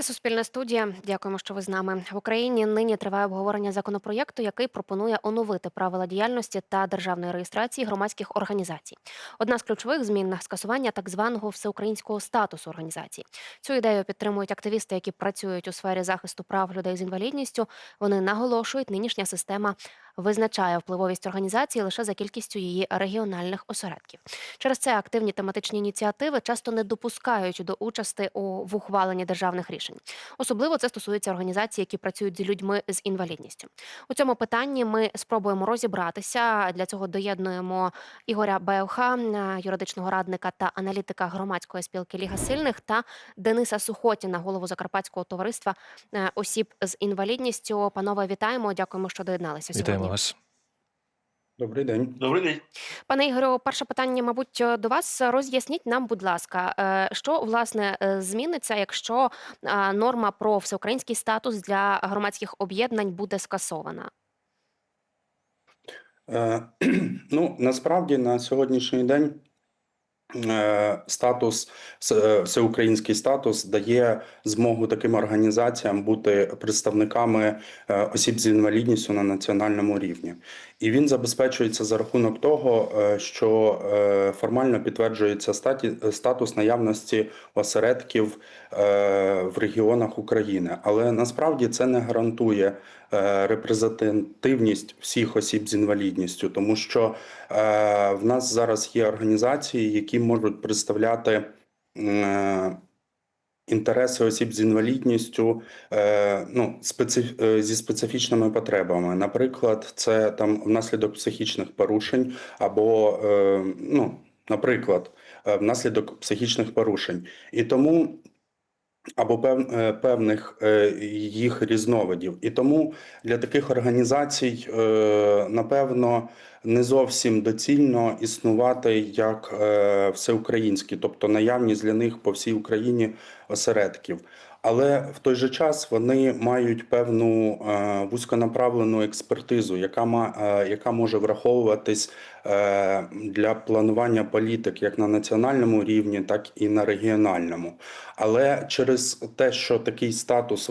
Це Суспільна студія. Дякуємо, що ви з нами. В Україні нині триває обговорення законопроєкту, який пропонує оновити правила діяльності та державної реєстрації громадських організацій. Одна з ключових змін скасування так званого всеукраїнського статусу організації. Цю ідею підтримують активісти, які працюють у сфері захисту прав людей з інвалідністю. Вони наголошують, нинішня система визначає впливовість організації лише за кількістю її регіональних осередків. Через це активні тематичні ініціативи часто не допускають до участі у в ухваленні державних рішень. Особливо це стосується організацій, які працюють з людьми з інвалідністю. У цьому питанні ми спробуємо розібратися. Для цього доєднуємо Ігоря Беуха, юридичного радника та аналітика громадської спілки Ліга Сильних та Дениса Сухотіна, голову Закарпатського товариства е, осіб з інвалідністю. Панове, вітаємо! Дякуємо, що доєдналися Вітаємо сьогодні. Вас. Добрий день. Добрий день. Пане Ігорю, перше питання, мабуть, до вас. Роз'ясніть нам, будь ласка, е, що власне е, зміниться, якщо е, норма про всеукраїнський статус для громадських об'єднань буде скасована? Ну, насправді на сьогоднішній день статус, с- е, всеукраїнський статус дає змогу таким організаціям бути представниками е, осіб з інвалідністю на національному рівні. І він забезпечується за рахунок того, е, що е, формально підтверджується статі, статус наявності осередків е, в регіонах України. Але насправді це не гарантує репрезентативність всіх осіб з інвалідністю, тому що в нас зараз є організації, які можуть представляти. Інтереси осіб з інвалідністю е, ну, специф... е, зі специфічними потребами. Наприклад, це там внаслідок психічних порушень, або, е, ну, наприклад, е, внаслідок психічних порушень. І тому або е, певних е, їх різновидів. І тому для таких організацій, е, напевно, не зовсім доцільно існувати як е, всеукраїнські, тобто наявність для них по всій Україні осередків. Але в той же час вони мають певну е, вузьконаправлену експертизу, яка е, яка може враховуватись для планування політик як на національному рівні, так і на регіональному. Але через те, що такий статус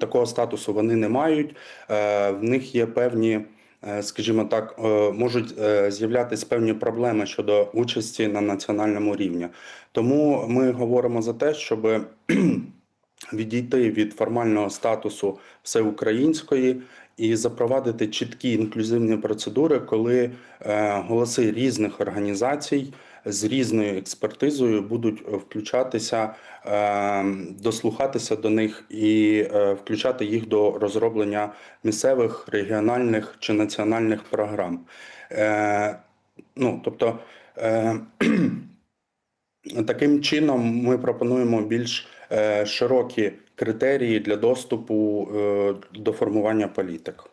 такого статусу вони не мають, в них є певні. Е, Скажімо так, е, можуть е, з'являтися певні проблеми щодо участі на національному рівні. Тому ми говоримо за те, щоб відійти від формального статусу всеукраїнської і запровадити чіткі інклюзивні процедури, коли голоси різних організацій з різною експертизою будуть е, включатися, е, дослухатися до них і е, включати їх до розроблення місцевих, регіональних чи національних програм. Е, Ну, тобто, Таким чином, ми пропонуємо більш широкі критерії для доступу до формування політик.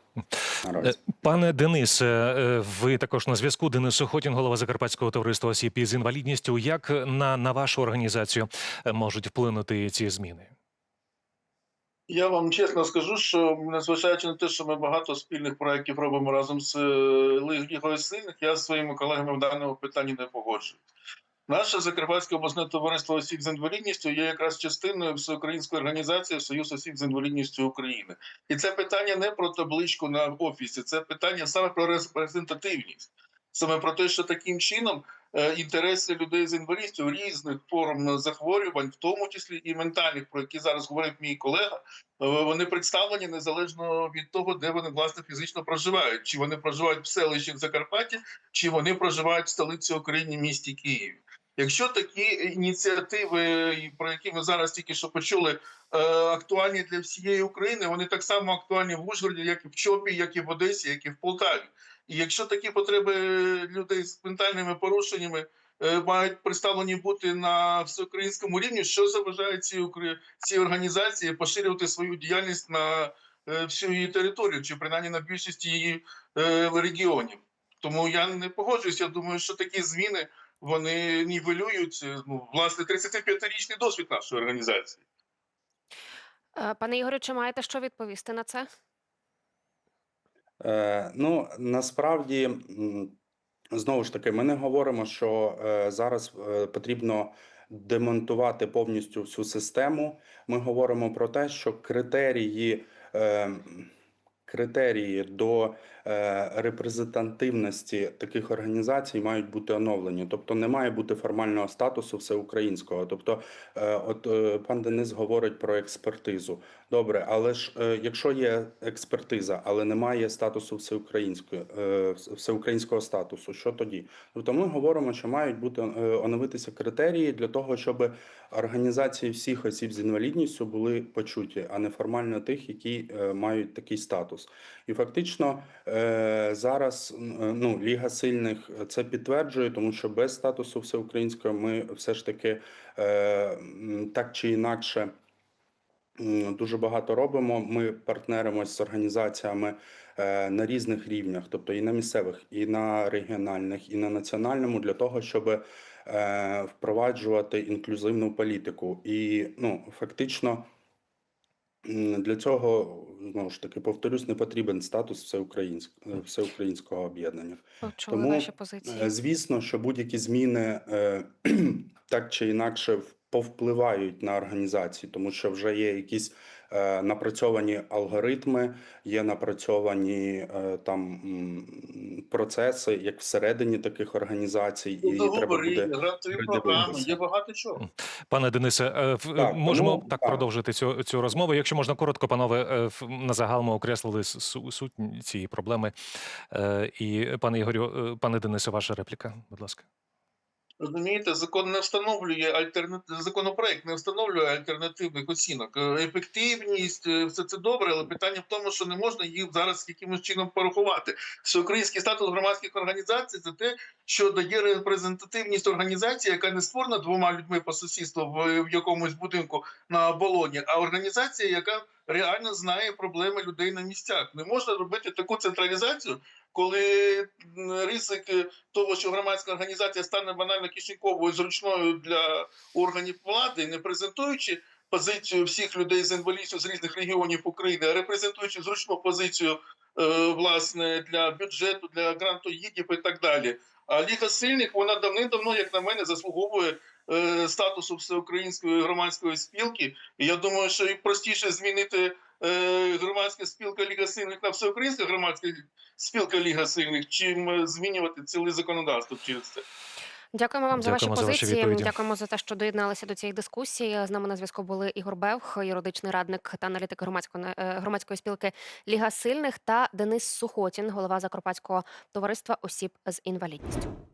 Е, Пане Денисе, е, ви також на зв'язку. Денис Охотін, голова Закарпатського товариства осіб із інвалідністю. Як на, на вашу організацію е, можуть вплинути ці зміни? Я вам чесно скажу, що незважаючи на те, що ми багато спільних проєктів робимо разом з Лігою Сильних, я зі своїми колегами в даному питанні не погоджуюсь. Наше Закарпатське обласне товариство осіб з інвалідністю є якраз частиною всеукраїнської організації Союз осіб з інвалідністю України. І це питання не про табличку на офісі, це питання саме про репрезентативність. Саме про те, що таким чином е, інтереси людей з інвалідністю різних форм захворювань, в тому числі і ментальних, про які зараз говорив мій колега, е, вони представлені незалежно від того, де вони власне фізично проживають. Чи вони проживають в селищі в Закарпатті, чи вони проживають в столиці України місті Києві. Якщо такі ініціативи, про які ми зараз тільки що почули, е, актуальні для всієї України, вони так само актуальні в Ужгороді, як і в Чопі, як і в Одесі, як і в Полтаві. І якщо такі потреби людей з ментальними порушеннями е, мають представлені бути на всеукраїнському рівні, що заважає цій цій організації поширювати свою діяльність на е, всю її територію, чи принаймні на більшості її регіонів. Тому я не погоджуюсь. Я думаю, що такі зміни вони нівелюють е, ну, власне 35-річний досвід нашої організації. Е, Пане Ігорю, чи маєте що відповісти на це? Е, ну насправді знову ж таки, ми не говоримо, що е, зараз е, потрібно демонтувати повністю всю систему. Ми говоримо про те, що критерії. Е, Критерії до е, репрезентативності таких організацій мають бути оновлені, тобто не має бути формального статусу всеукраїнського. Тобто, е, от е, пан Денис говорить про експертизу. Добре, але ж якщо є експертиза, але немає статусу всеукраїнської всеукраїнського статусу, що тоді? Тобто ми говоримо, що мають бути оновитися критерії для того, щоб організації всіх осіб з інвалідністю були почуті, а не формально тих, які мають такий статус. І фактично е, зараз е, ну, Ліга сильних це підтверджує, тому що без статусу всеукраїнського ми все ж таки е, так чи інакше. Дуже багато робимо. Ми партнеримось з організаціями е, на різних рівнях, тобто і на місцевих, і на регіональних, і на національному, для того, щоб е, впроваджувати інклюзивну політику. І ну, фактично для цього знову ж таки повторюсь, не потрібен статус всеукраїнського всеукраїнського об'єднання. Почули Тому, ваші Е, позиції. Звісно, що будь-які зміни е, так чи інакше повпливають на організації, тому що вже є якісь е, напрацьовані алгоритми, є напрацьовані е, там процеси, як всередині таких організацій, і треба Договори, буде грантові програми, є багато чого. Пане Денисе, е, Так, можемо тому, так так. продовжити цю, цю розмову. Якщо можна коротко, панове, е, в- на загал ми окреслили су- суть цієї проблеми. Е, І пане Ігорю, е, пане Денисе, ваша репліка, будь ласка. Розумієте, закон не встановлює альтернатив, законопроект не встановлює альтернативних оцінок. Е, Ефективність, е, все це добре, але питання в тому, що не можна їх зараз якимось чином порахувати. Всеукраїнський статус громадських організацій це те, що дає репрезентативність організації, яка не створена двома людьми по сусідству в, якомусь будинку на оболоні, а організація, яка реально знає проблеми людей на місцях. Не можна робити таку централізацію, коли ризик е, того, що громадська організація стане банально кишеньковою зручною для органів влади, не презентуючи позицію всіх людей з інвалідністю з різних регіонів України, а репрезентуючи зручну позицію е, власне для бюджету, для грантоїдів і так далі. А Ліга сильних вона давним-давно, як на мене, заслуговує е, статусу всеукраїнської громадської спілки. І я думаю, що і простіше змінити громадська спілка Ліга сильних на всеукраїнська громадська спілка Ліга сильних, чим е, змінювати ціле законодавство через це. Дякуємо вам за ваші Дякуємо за ваші позиції. відповіді. Дякуємо за те, що доєдналися до цієї дискусії. З нами на зв'язку були Ігор Бевх, юридичний радник та аналітик громадської е, громадської спілки Ліга Сильних та Денис Сухотін, голова Закарпатського товариства осіб з інвалідністю.